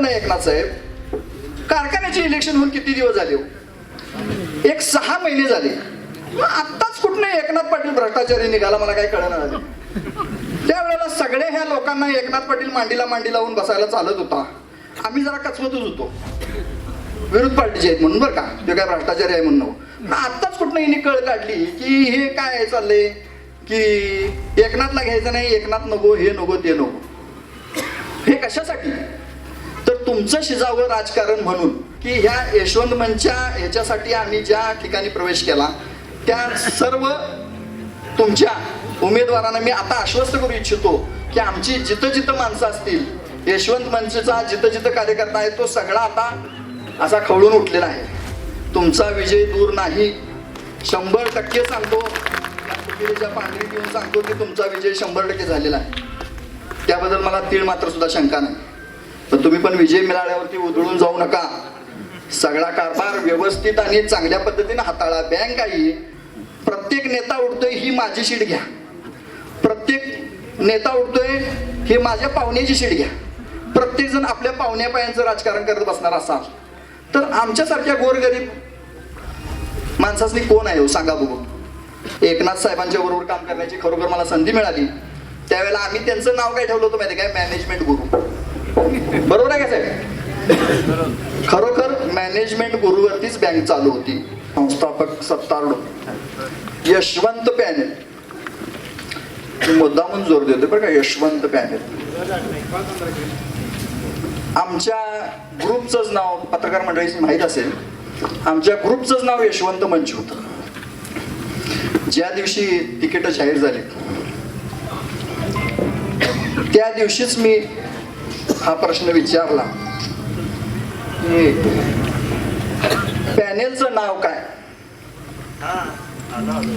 कळत नाही एकनाथ साहेब कारखान्याचे इलेक्शन होऊन किती दिवस झाले हो? एक सहा महिने झाले. मग आत्ताच कुठनं एकनाथ पाटील भ्रष्टाचारी निघाला मला काही कळणार झालं. त्यावेळेला सगळ्या ह्या लोकांना एकनाथ पाटील मांडीला मांडी लावून बसायला चालत होता. आम्ही जरा कचवतच होतो. विरोध पार्टीचे आहेत म्हणून बरं का. ते काय भ्रष्टाचारी आहे म्हणून. आत्ताच कुठनं हिने कळ काढली की हे काय आहे चाललंय? की एकनाथला घ्यायचं नाही एकनाथ नको हे नको ते नको. हे कशासाठी? तर तुमचं शिजावं राजकारण म्हणून की ह्या यशवंत मनच्या ह्याच्यासाठी आम्ही ज्या ठिकाणी प्रवेश केला त्या सर्व तुमच्या उमेदवारांना मी आता आश्वस्त करू इच्छितो की आमची जिथं जिथं माणसं असतील यशवंत मंचचा जिथं जिथं कार्यकर्ता आहे तो सगळा आता असा खवळून उठलेला आहे. तुमचा विजय दूर नाही. शंभर टक्के सांगतो पांढरी घेऊन सांगतो की तुमचा विजय शंभर टक्के झालेला आहे. त्याबद्दल मला तीळ मात्र सुद्धा शंका नाही. तर तुम्ही पण विजय मिळाल्यावरती उधळून जाऊ नका. सगळा कारभार व्यवस्थित आणि चांगल्या पद्धतीने हाताळा. बँक आहे प्रत्येक नेता उठतोय ही माझी शीट घ्या. प्रत्येक नेता उठतोय ही माझ्या पाहुण्याची शीट घ्या. प्रत्येक जण आपल्या पाहुण्या पायांचं राजकारण करत बसणार असाल. तर आमच्यासारख्या गोरगरीब माणसासनी कोण आहे हो? सांगा बघू. एकनाथ साहेबांच्या बरोबर काम करण्याची खरोखर मला संधी मिळाली. त्यावेळेला आम्ही त्यांचं नाव काय ठेवलं होतं माहिती काय मॅनेजमेंट गुरु बरोबर आहे का साहेब? खरोखर मॅनेजमेंट गुरुवरतीच बँक चालू होती. संस्थापक सत्तारूढ. यशवंत पॅनेल मुद्दामून जोर देतो बरं का यशवंत पॅनेल आमच्या ग्रुपचंच नाव पत्रकार मंडळीची माहीत असेल. आमच्या ग्रुपचंच नाव यशवंत मंच होतं. ज्या दिवशी तिकीट जाहीर झाली त्या दिवशीच मी हा प्रश्न विचारला. की पॅनेलचं नाव काय?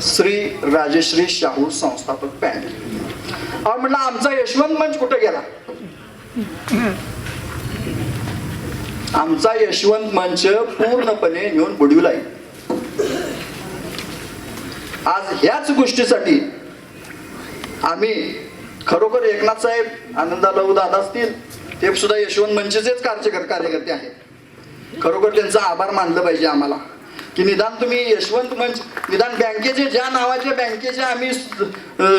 श्री राजश्री शाहू संस्थापक पॅनेल. अहो म्हटलं आमचा यशवंत मंच कुठे गेला? आमचा यशवंत मंच पूर्णपणे नेऊन बुडविला आज ह्याच गोष्टीसाठी आम्ही खरोखर एकनाथ साहेब आनंदा लहू दादा असतील ते सुद्धा यशवंत मंचचेच कार्यकर कार्यकर्ते आहेत. खरोखर त्यांचा आभार मानलं पाहिजे आम्हाला. की निदान तुम्ही यशवंत मंच निदान बँकेचे ज्या नावाच्या बँकेचे आम्ही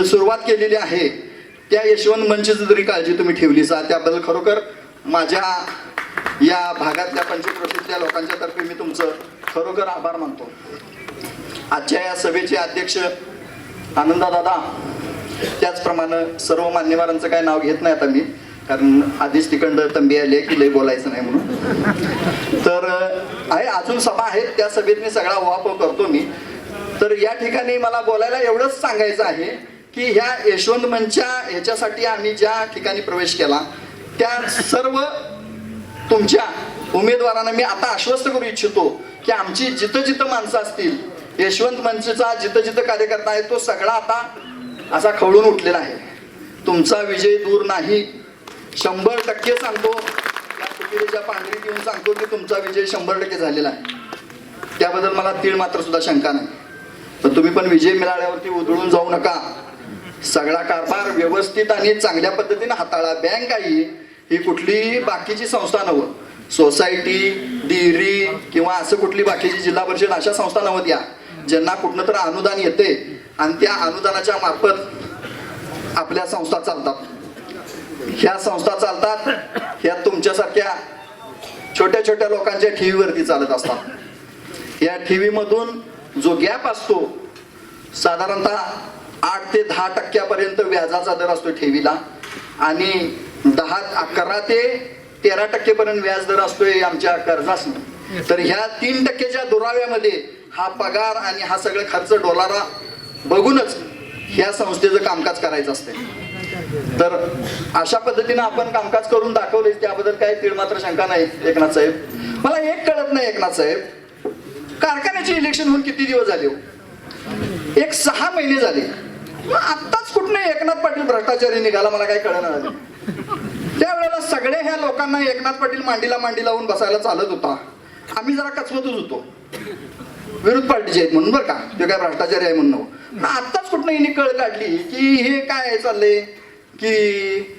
सुरुवात केलेली आहे त्या यशवंत मंचची जरी काळजी तुम्ही ठेवली सा त्याबद्दल खरोखर माझ्या या भागातल्या पंचक्रोशीतल्या लोकांच्या तर्फे मी तुमचं खरोखर आभार मानतो. आजच्या या सभेचे अध्यक्ष आनंदा दादा त्याचप्रमाणे सर्व मान्यवरांचं काय नाव घेत नाही आता मी. कारण आधीच तिकडं तंबी आली की लय बोलायचं नाही म्हणून. तर आहे अजून सभा आहेत त्या सभेत मी सगळा वापर करतो मी. तर या ठिकाणी मला बोलायला एवढंच सांगायचं आहे की ह्या यशवंत मंचच्या ह्याच्यासाठी आम्ही ज्या ठिकाणी प्रवेश केला त्या सर्व तुमच्या उमेदवारांना मी आता आश्वस्त करू इच्छितो की आमची जिथं जिथं माणसं असतील यशवंत मंचचा जिथं जिथं कार्यकर्ता आहे तो सगळा आता असा खवळून उठलेला आहे. तुमचा विजय दूर नाही शंभर टक्के सांगतो. या फुकिरीच्या पांढरी देऊन सांगतो की तुमचा विजय शंभर टक्के झालेला आहे. त्याबद्दल मला तीळ मात्र सुद्धा शंका नाही. तर तुम्ही पण विजय मिळाल्यावरती उधळून जाऊ नका. सगळा कारभार व्यवस्थित आणि चांगल्या पद्धतीने हाताळा. बँक आहे ही कुठलीही बाकीची संस्था नव्हतं सोसायटी डिरी किंवा असं कुठली बाकीची जिल्हा परिषद अशा संस्था नव्हत या. ज्यांना कुठनं तर अनुदान येते आणि त्या अनुदानाच्या मार्फत आपल्या संस्था चालतात. ह्या संस्था चालतात ह्या तुमच्यासारख्या छोट्या छोट्या लोकांच्या ठेवीवरती चालत असतात. या ठेवीमधून जो गॅप असतो साधारणतः आठ ते दहा टक्क्यापर्यंत व्याजाचा दर असतो ठेवीला आणि दहा अकरा ते तेरा टक्केपर्यंत व्याज दर असतोय आमच्या कर्जासनं. तर ह्या तीन टक्क्याच्या दुराव्यामध्ये हा पगार आणि हा सगळं खर्च डोलारा बघूनच ह्या संस्थेचं कामकाज करायचं असते तर अशा पद्धतीनं आपण कामकाज करून दाखवले त्याबद्दल काही तीळ मात्र शंका नाही एकनाथ साहेब. मला एक कळत नाही एकनाथ साहेब. कारखान्याचे इलेक्शन होऊन किती दिवस झाले हो? एक सहा महिने झाले. मग आत्ताच कुठनं एकनाथ पाटील भ्रष्टाचारी निघाला मला काही कळणार झालं? त्यावेळेला सगळे ह्या लोकांना एकनाथ पाटील मांडीला मांडी लावून बसायला चालत होता. आम्ही जरा कचवतच होतो. विरोध पार्टीचे आहेत म्हणून बरं का. ते काय भ्रष्टाचारी आहे म्हणून. आत्ताच कुठनं हिने कळ काढली की हे काय आहे चाललंय? की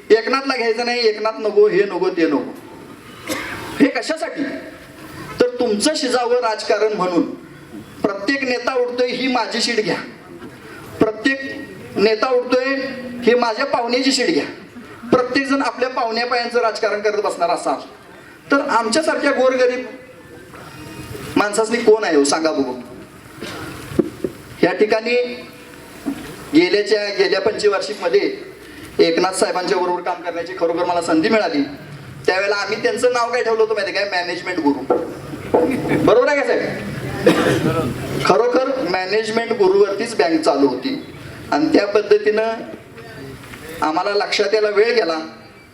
एकनाथला घ्यायचं नाही एकनाथ नको हे नको ते नको. हे कशासाठी? तर तुमचं शिजावं राजकारण म्हणून. प्रत्येक नेता उठतोय ही माझी शीट घ्या. प्रत्येक नेता उठतोय ही माझ्या पाहुण्याची शीट घ्या. प्रत्येक जण आपल्या पाहुण्या पायांचं राजकारण करत बसणार असाल. तर आमच्यासारख्या गोरगरीब माणसासनी कोण आहे हो? सांगा बघू. या ठिकाणी गेल्याच्या गेल्या पंचवार्षिकमध्ये एकनाथ साहेबांच्या बरोबर काम करण्याची खरोखर मला संधी मिळाली. त्यावेळेला आम्ही त्यांचं नाव काय ठेवलं होतं माहिती काय मॅनेजमेंट गुरु बरोबर आहे का साहेब? खरोखर मॅनेजमेंट गुरुवरतीच बँक चालू होती. आणि त्या पद्धतीनं आम्हाला लक्षात यायला वेळ गेला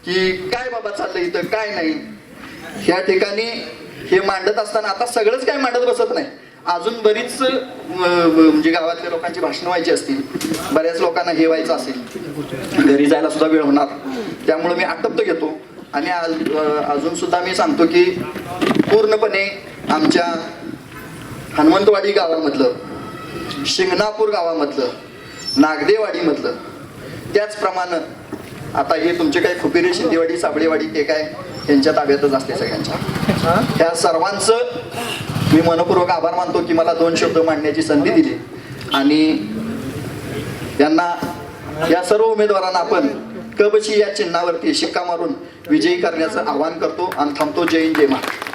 की काय बाबा चाललंय इथं काय नाही. ह्या ठिकाणी हे मांडत असताना आता सगळंच काय मांडत बसत नाही. अजून बरीच म्हणजे गावातल्या लोकांची भाषणं व्हायची असतील बऱ्याच लोकांना हे व्हायचं असेल. घरी जायला सुद्धा वेळ होणार. त्यामुळे मी आटप्त घेतो. आणि आज- अजून सुद्धा मी सांगतो की पूर्णपणे आमच्या हनुमंतवाडी गावामधलं शिंगणापूर गावामधलं नागदेवाडीमधलं त्याचप्रमाणे आता हे तुमचे काही खुपिरे शिंदेवाडी साबळेवाडी ते काय यांच्या ताब्यातच असते सगळ्यांच्या. ह्या सर्वांचं मी मनपूर्वक आभार मानतो की मला दोन शब्द मांडण्याची संधी दिली. आणि यांना या सर्व उमेदवारांना आपण कबची या चिन्हावरती शिक्का मारून विजयी करण्याचं आवाहन करतो. आणि थांबतो. जय हिंद जय महाराज